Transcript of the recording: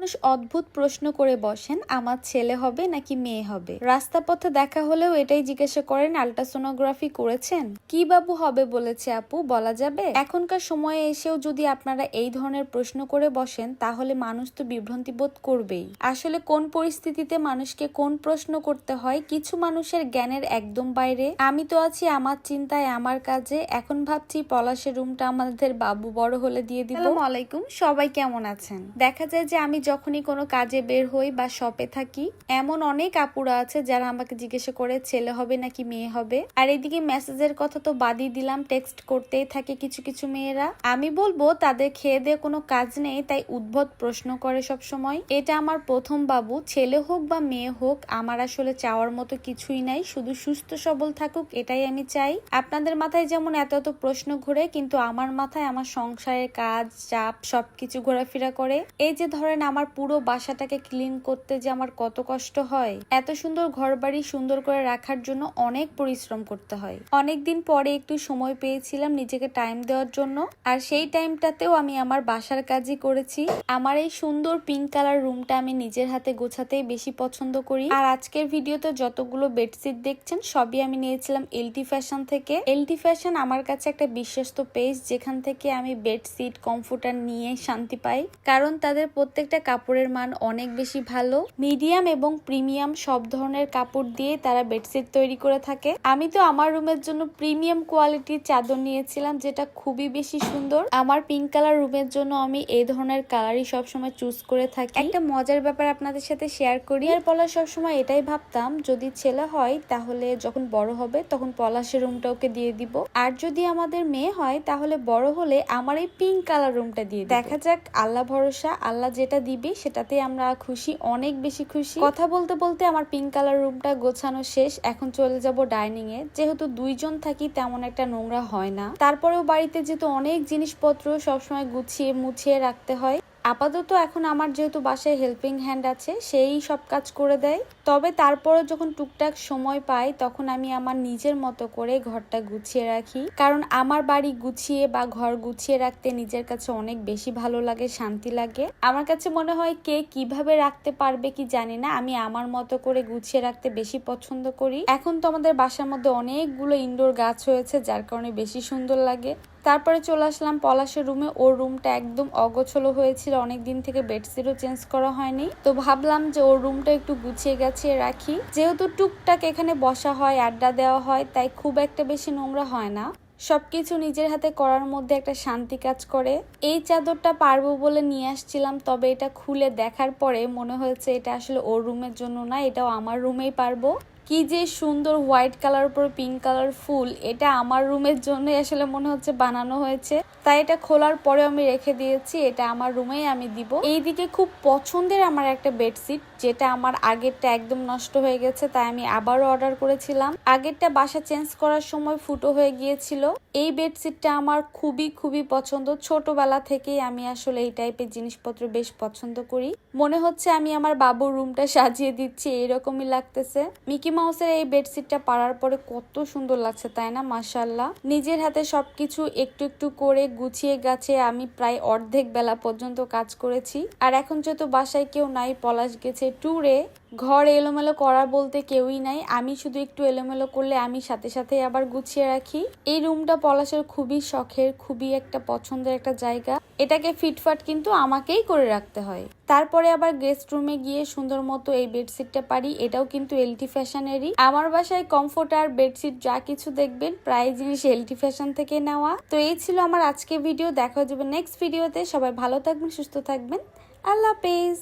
মানুষ অদ্ভুত প্রশ্ন করে বসেন, আমার ছেলে হবে নাকি মেয়ে হবে? রাস্তা পথে দেখা হলেও এটাই জিজ্ঞাসা করেন, আলট্রাসোনোগ্রাফি করেছেন? কি বাবু হবে? বলেছে আপু, বলা যাবে? এখনকার সময়ে এসেও যদি আপনারা এই ধরনের প্রশ্ন করে বসেন, তাহলে মানুষ তো বিভ্রান্তি বোধ করবেই। আসলে কোন পরিস্থিতিতে মানুষকে কোন প্রশ্ন করতে হয়? কিছু মানুষের জ্ঞানের একদম বাইরে। আমি তো আছি আমার চিন্তায়, আমার কাজে। এখন ভাবছি পলাশের রুমটা আমাদের বাবু বড় হলে দিয়ে দিব। আলাইকুম, সবাই কেমন আছেন? দেখা যায় যে আমি যখনই কোনো কাজে বের হই বা শপে থাকি, এমন অনেক আপুরা আছে যারা আমাকে জিজ্ঞাসা করে, ছেলে হবে নাকি মেয়ে হবে? আর এদিকে মেসেজের কথা তো বাদই দিলাম টেক্সট করতেই থাকে কিছু কিছু মেয়েরা। আমি বলব, তাদের খেয়ে দিয়ে কোনো কাজ নেই, তাই উদ্ভট প্রশ্ন করে সব সময় এটা আমার প্রথম বাবু, ছেলে হোক বা মেয়ে হোক, আমার আসলে চাওয়ার মতো কিছুই নাই, শুধু সুস্থ, সবল থাকুক, এটাই আমি চাই। আপনাদের মাথায় যেমন এত এত প্রশ্ন ঘুরে, কিন্তু আমার মাথায় আমার সংসারের কাজ, চাপ, সবকিছু ঘোরাফেরা করে। এই যে ধরেন, আমার পুরো বাসাটাকে ক্লিন করতে যে আমার কত কষ্ট হয়। এত সুন্দর ঘর বাড়ি সুন্দর করে রাখার জন্য অনেক পরিশ্রম করতে হয়। অনেক দিন পরে একটু সময় পেয়েছিলাম নিজেকে টাইম দেওয়ার জন্য। আর সেই টাইমটাতেও আমি আমার বাসার কাজই করেছি। আমার এই সুন্দর পিঙ্ক কালার রুমটা আমি নিজের হাতে গোছাতেই বেশি পছন্দ করি। আর আজকের ভিডিওতে যতগুলো বেডশিট দেখছেন, সবই আমি নিয়েছিলাম এলটি ফ্যাশন থেকে। এলটি ফ্যাশন আমার কাছে একটা বিশ্বস্ত পেজ যেখান থেকে আমি বেডশিট কমফোর্টার নিয়ে শান্তি পাই। কারণ তাদের প্রত্যেকটা কাপড়ের মান অনেক বেশি ভালো। মিডিয়াম এবং প্রিমিয়াম সব ধরনের কাপড় দিয়ে তারা বেডশিট তৈরি করে থাকে। আমি তো আমার রুমের জন্য প্রিমিয়াম কোয়ালিটির চাদর নিয়েছিলাম, যেটা খুবই বেশি সুন্দর। আমার পিঙ্ক কালার রুমের জন্য আমি এই ধরনের কালারই সবসময় চুজ করে থাকি। একটা মজার ব্যাপার আপনাদের সাথে শেয়ার করি। আর পলাশ সবসময় এটাই ভাবতাম, যদি ছেলে হয় তাহলে যখন বড় হবে তখন পলাশের রুমটা ওকে দিয়ে দিব। আর যদি আমাদের মেয়ে হয় তাহলে বড় হলে আমার এই পিঙ্ক কালার রুমটা দিয়ে দেখা যাক, আল্লাহ ভরসা, আল্লাহ যেটা দিবে সেটাতে আমরা খুশি, অনেক বেশি খুশি। কথা বলতে বলতে আমার পিঙ্ক কালার রুমটা গোছানো শেষ, এখন চলে যাব ডাইনিং এ যেহেতু দুইজন থাকি, তেমন একটা নোংরা হয় না। তারপরেও বাড়িতে যেহেতু অনেক জিনিসপত্র সবসময় গুছিয়ে মুছিয়ে রাখতে হয় আপাতত এখন আমার যেহেতু বাসায় হেল্পিং হ্যান্ড আছে, সেই সব কাজ করে দেয়। তবে তারপরে যখন টুকটাক সময় পাই, তখন আমি আমার নিজের মতো করে ঘরটা গুছিয়ে রাখি। কারণ আমার বাড়ি গুছিয়ে বা ঘর গুছিয়ে রাখতে নিজের কাছে অনেক বেশি ভালো লাগে, শান্তি লাগে। আমার কাছে মনে হয় কে কীভাবে রাখতে পারবে কি জানি না, আমি আমার মতো করে গুছিয়ে রাখতে বেশি পছন্দ করি। এখন তো আমাদের বাসার মধ্যে অনেকগুলো ইনডোর গাছ হয়েছে, যার কারণে বেশি সুন্দর লাগে। তারপরে চলে আসলাম পলাশের রুমে ওর রুমটা একদম অগোছলো হয়েছিল অনেক দিন থেকে বেডশিটও চেঞ্জ করা হয়নি। তো ভাবলাম যে ওর রুমটা একটু গুছিয়ে গাছিয়ে রাখি। যেহেতু টুকটাক এখানে বসা হয়, আড্ডা দেওয়া হয়, তাই খুব একটা বেশি নোংরা হয় না। সবকিছু নিজের হাতে করার মধ্যে একটা শান্তি কাজ করে। এই চাদরটা পারব বলে নিয়ে আসছিলাম, তবে এটা খুলে দেখার পরে মনে হয়েছে এটা আসলে ওর রুমের জন্য না, এটাও আমার রুমেই পারব। কি যে সুন্দর হোয়াইট কালার উপর পিঙ্ক কালার ফুল, এটা আমার রুমের জন্য আসলে মনে হচ্ছে বানানো হয়েছে। তাই এটা খোলার পরে আমি রেখে দিয়েছি, এটা আমার রুমেই আমি দিব। এইদিকে খুব পছন্দের আমার একটা বেডশিট, যেটা আমার আগেরটা একদম নষ্ট হয়ে গেছে, তাই আমি আবারও অর্ডার করেছিলাম। আগেরটা বাসা চেঞ্জ করার সময় ফুটো হয়ে গিয়েছিল। এই বেডশিটটা আমার খুবই খুবই পছন্দ। ছোটবেলা থেকেই আমি আসলে এই টাইপের জিনিসপত্র বেশ পছন্দ করি। মনে হচ্ছে আমি আমার বাবুর রুমটা সাজিয়ে দিচ্ছি এরকমই লাগতেছে। মিকি মাউসের এই বেডশিটটা পারার পরে কত সুন্দর লাগছে, তাই না? মাসাল্লাহ নিজের হাতে সবকিছু একটু একটু করে গুছিয়ে গাছে আমি প্রায় অর্ধেক বেলা পর্যন্ত কাজ করেছি। আর এখন যেহেতু বাসায় কেউ নাই, পলাশ গেছে ট্যুরে ঘর এলোমেলো করা বলতে কেউই নাই। আমি শুধু একটু এলোমেলো করলে আমি সাথে সাথে আবার গুছিয়ে রাখি। এই রুমটা পলাশের খুবই শখের, খুবই একটা পছন্দের একটা জায়গা। এটাকে ফিটফাট কিন্তু আমাকেই করে রাখতে হয়। তারপরে আবার গেস্ট রুমে গিয়ে সুন্দর মতো এই বেডশিটটা পারি, এটাও কিন্তু এলটি ফ্যাশনেরই আমার বাসায় কমফোর্টার বেডশিট যা কিছু দেখবেন, প্রায় জিনিস এলটি ফ্যাশন থেকে নেওয়া। তো এই ছিল আমার আজকে ভিডিও দেখা যাবে নেক্সট ভিডিওতে সবাই ভালো থাকবেন, সুস্থ থাকবেন। আল্লাহ হাফেজ।